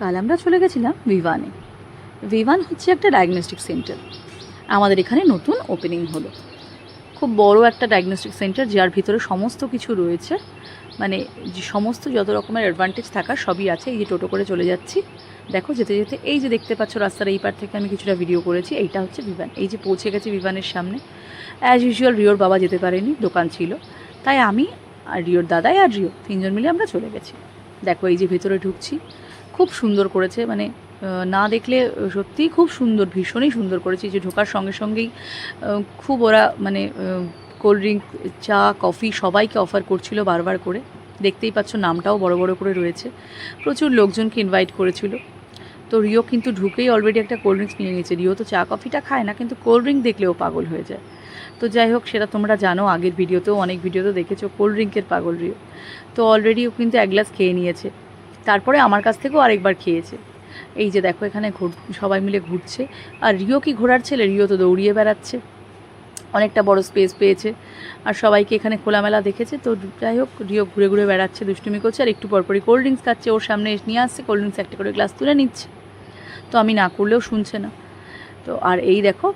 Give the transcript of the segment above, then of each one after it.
কাল আমরা চলে গেছিলাম ভিভানে। ভিভান হচ্ছে একটা ডায়াগনস্টিক সেন্টার আমাদের এখানে নতুন ওপেনিং হলো। খুব বড় একটা ডায়াগনস্টিক সেন্টার যার ভিতরে সমস্ত কিছু রয়েছে। মানে যে সমস্ত যত রকমের অ্যাডভান্টেজ থাকা সবই আছে। এই যে টোটো করে চলে যাচ্ছি। দেখো, যেতে যেতে এই যে দেখতে পাচ্ছ রাস্তার এই পার থেকে আমি কিছুটা ভিডিও করেছি। এইটা হচ্ছে বিমান এই যে পৌঁছে গেছি বিমানের সামনে। অ্যাজ ইউজুয়াল রিওর বাবা যেতে পারেনি, দোকান ছিল। তাই আমি আর রিওর দাদাই আর রিও তিনজন মিলে আমরা চলে গেছি। দেখো, এই যে ভেতরে ঢুকছি। খুব সুন্দর করেছে মানে না দেখলে সত্যিই খুব সুন্দর, ভীষণই সুন্দর করেছে। যে ঢোকার সঙ্গে সঙ্গেই খুব ওরা মানে কোল্ড ড্রিঙ্ক চা কফি সবাইকে অফার করছিল বারবার করে। দেখতেই পাচ্ছ নামটাও বড় বড় করে রয়েছে। প্রচুর লোকজনকে ইনভাইট করেছিল। তো রিও কিন্তু ঢুকেই অলরেডি একটা কোল্ড ড্রিঙ্কস নিয়ে নিয়েছে। রিও তো চা কফিটা খায় না, কিন্তু কোল্ড ড্রিঙ্ক দেখলেও পাগল হয়ে যায়। তো যাই হোক, সেটা তোমরা জানো, আগের ভিডিওতেও, অনেক ভিডিওতে দেখেছ কোল্ড ড্রিঙ্কের পাগল রিও। তো অলরেডি ও কিন্তু এক গ্লাস খেয়ে নিয়েছে। তারপরে আমার কাছ থেকেও আরেকবার খেয়েছে। এই যে দেখো এখানে ঘুর, সবাই মিলে ঘুরছে। আর রিও কি ঘোরার ছেলে? রিও তো দৌড়িয়ে বেড়াচ্ছে। অনেকটা বড় স্পেস পেয়েছে। আর সবাইকে এখানে খোলামেলা দেখেছে। তো যাই হোক, রিও ঘুরে ঘুরে বেড়াচ্ছে, দুষ্টুমি করছে। আর একটু পরপরই কোল্ড ড্রিঙ্কস খাচ্ছে। ওর সামনে নিয়ে আসছে কোল্ড ড্রিঙ্কস একটা করে গ্লাস তুলে নিচ্ছে। তো আমি না করলেও শুনছে না। তো আর এই দেখো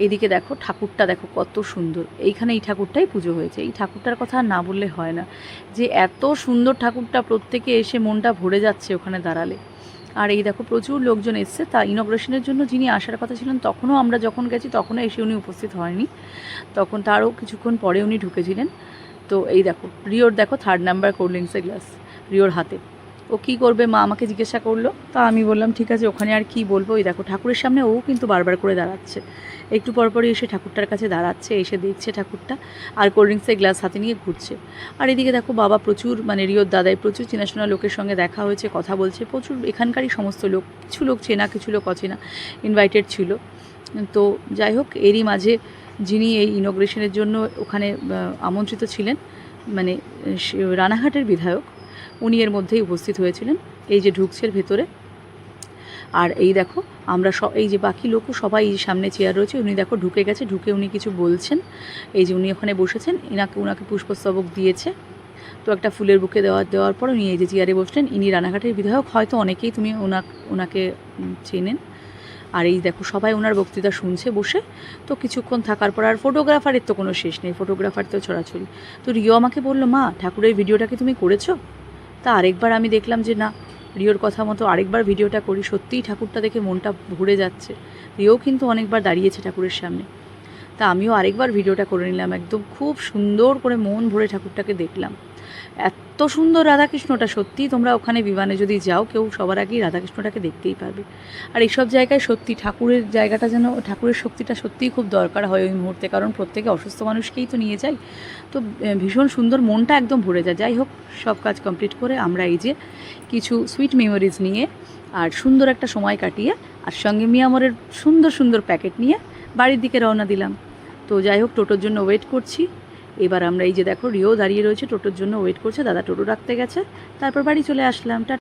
এইদিকে দেখো, ঠাকুরটা দেখো কত সুন্দর। এইখানে এই ঠাকুরটাই পুজো হয়েছে। এই ঠাকুরটার কথা না বললে হয় না। যে এত সুন্দর ঠাকুরটা প্রত্যেকে এসে মনটা ভরে যাচ্ছে ওখানে দাঁড়ালে। আর এই দেখো, প্রচুর লোকজন এসছে। তা ইনগ্রেশনের জন্য যিনি আসার কথা ছিলেন, তখনও আমরা যখন গেছি, তখনও এসে উনি উপস্থিত হয়নি। তখন তারও কিছুক্ষণ পরে উনি ঢুকেছিলেন। তো এই দেখো, রিওর দেখো থার্ড নাম্বার কোল্ড ড্রিঙ্কসের গ্লাস রিওর হাতে। ও কী করবে, মা আমাকে জিজ্ঞাসা করল। তা আমি বললাম, ঠিক আছে, ওখানে আর কি বলব? ওই দেখো, ঠাকুরের সামনে ও কিন্তু বারবার করে দাঁড়াচ্ছে। একটু পরপরই এসে ঠাকুরটার কাছে দাঁড়াচ্ছে, এসে দেখছে ঠাকুরটা আর কোল্ড ড্রিঙ্কসের গ্লাস হাতে নিয়ে ঘুরছে। আর এদিকে দেখো, বাবা প্রচুর মানে রিওর দাদাই প্রচুর, চেনাশোনা লোকের সঙ্গে দেখা হয়েছে, কথা বলছে। প্রচুর, এখানকারই সমস্ত লোক, কিছু লোক চেনা, কিছু লোক অচেনা ইনভাইটেড ছিল। তো যাই হোক, এরই মাঝে যিনি এই ইনগ্রেশনের জন্য ওখানে আমন্ত্রিত ছিলেন মানে রানাঘাটের বিধায়ক উনি এর মধ্যেই উপস্থিত হয়েছিলেন। এই যে ঢুকছে ভেতরে। আর এই দেখো, আমরা সব এই যে বাকি লোকও সবাই এই সামনে চেয়ার রয়েছে, উনি দেখো ঢুকে গেছে, ঢুকে উনি কিছু বলছেন। এই যে উনি ওখানে বসেছেন, এনাকে ওনাকে পুষ্পস্তবক দিয়েছে। তো একটা ফুলের বুকে দেওয়া দেওয়ার পর উনি এই যে চেয়ারে বসলেন। ইনি রানাঘাটের বিধায়ক, হয়তো অনেকেই তুমি ওনা ওনাকে চেনেন। আর এই দেখো, সবাই ওনার বক্তৃতা শুনছে বসে। তো কিছুক্ষণ থাকার পর আর ফটোগ্রাফারের তো কোনো শেষ নেই ফটোগ্রাফার তো ছড়াছড়ি। তো রিও আমাকে বলল, মা, ঠাকুরের ভিডিওটা কি তুমি করেছ? তা আরেকবার আমি দেখলাম যে না, রিওর কথা মতো আরেকবার ভিডিওটা করি, সত্যিই ঠাকুরটা দেখে মনটা ভরে যাচ্ছে। রিও কিন্তু অনেকবার দাঁড়িয়েছে ঠাকুরের সামনে। তা আমিও আরেকবার ভিডিওটা করে নিলাম, একদম খুব সুন্দর করে মন ভরে ঠাকুরটাকে দেখলাম। এত সুন্দর রাধাকৃষ্ণটা সত্যিই তোমরা ওখানে বিমানে যদি যাও, কেউ সবার আগেই রাধাকৃষ্ণটাকে দেখতেই পারবে। আর এইসব জায়গায় সত্যি ঠাকুরের জায়গাটা যেন, ঠাকুরের শক্তিটা সত্যিই খুব দরকার হয় ওই মুহূর্তে, কারণ প্রত্যেকে অসুস্থ মানুষকেই তো নিয়ে যায় তো ভীষণ সুন্দর মনটা একদম ভরে যায়। যাই হোক, সব কাজ কমপ্লিট করে আমরা এই যে কিছু সুইট মেমোরিজ নিয়ে আর সুন্দর একটা সময় কাটিয়ে, আর সঙ্গে মিয়ামরের সুন্দর সুন্দর প্যাকেট নিয়ে বাড়ির দিকে রওনা দিলাম। তো যাই হোক, টোটোর জন্য ওয়েট করছি। এবার আমরা এই যে দেখো, রিও দাঁড়িয়ে রয়েছে, টোটোর জন্য ওয়েট করছে, দাদা টোটো রাখতে গেছে, তারপর বাড়ি চলে আসলাম